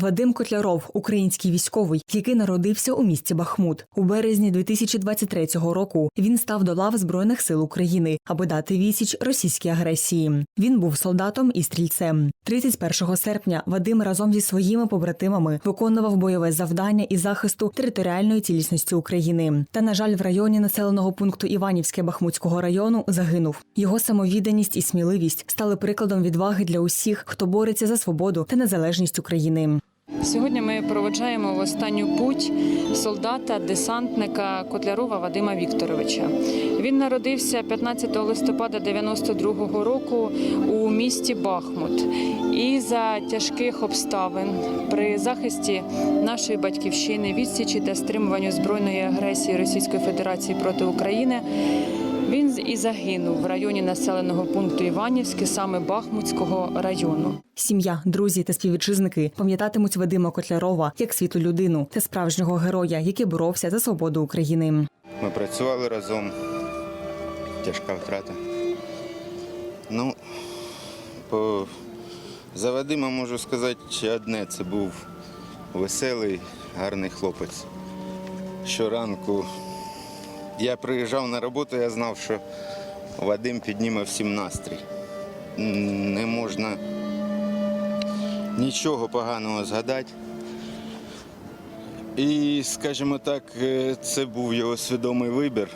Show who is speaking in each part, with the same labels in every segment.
Speaker 1: Вадим Котляров, український військовий, який народився у місті Бахмут. У березні 2023 року він став до лав Збройних сил України, аби дати відсіч російській агресії. Він був солдатом і стрільцем. 31 серпня Вадим разом зі своїми побратимами виконував бойове завдання із захисту територіальної цілісності України. Та, на жаль, в районі населеного пункту Іванівське Бахмутського району загинув. Його самовідданість і сміливість стали прикладом відваги для усіх, хто бореться за свободу та незалежність України.
Speaker 2: Сьогодні ми проведжаємо в останню путь солдата, десантника Котлярова Вадима Вікторовича. Він народився 15 листопада 92-го року у місті Бахмут. І за тяжких обставин при захисті нашої батьківщини, відсічі та стримуванню збройної агресії Російської Федерації проти України. Він і загинув в районі населеного пункту Іванівське, саме Бахмутського району.
Speaker 1: Сім'я, друзі та співвітчизники пам'ятатимуть Вадима Котлярова як світлу людину та справжнього героя, який боровся за свободу України.
Speaker 3: Ми працювали разом. Тяжка втрата. Ну, по... за Вадима можу сказати одне, це був веселий, гарний хлопець. Щоранку я приїжджав на роботу, я знав, що Вадим підніме всім настрій. Не можна нічого поганого згадати. І, скажімо так, е, це був його свідомий вибір.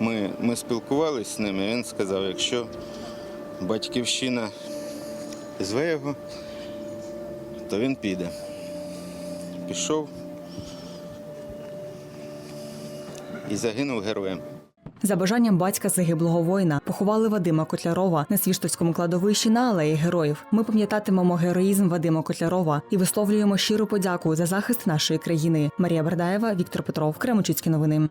Speaker 3: Ми, ми спілкувалися з ним, і він сказав, якщо батьківщина зве його, то він піде. Пішов і загинув героєм.
Speaker 1: За бажанням батька загиблого воїна поховали Вадима Котлярова на свіштовському кладовищі на алеї героїв. Ми пам'ятатимемо героїзм Вадима Котлярова і висловлюємо щиру подяку за захист нашої країни. Марія Бердаєва, Віктор Петров, Кремучицькі новини.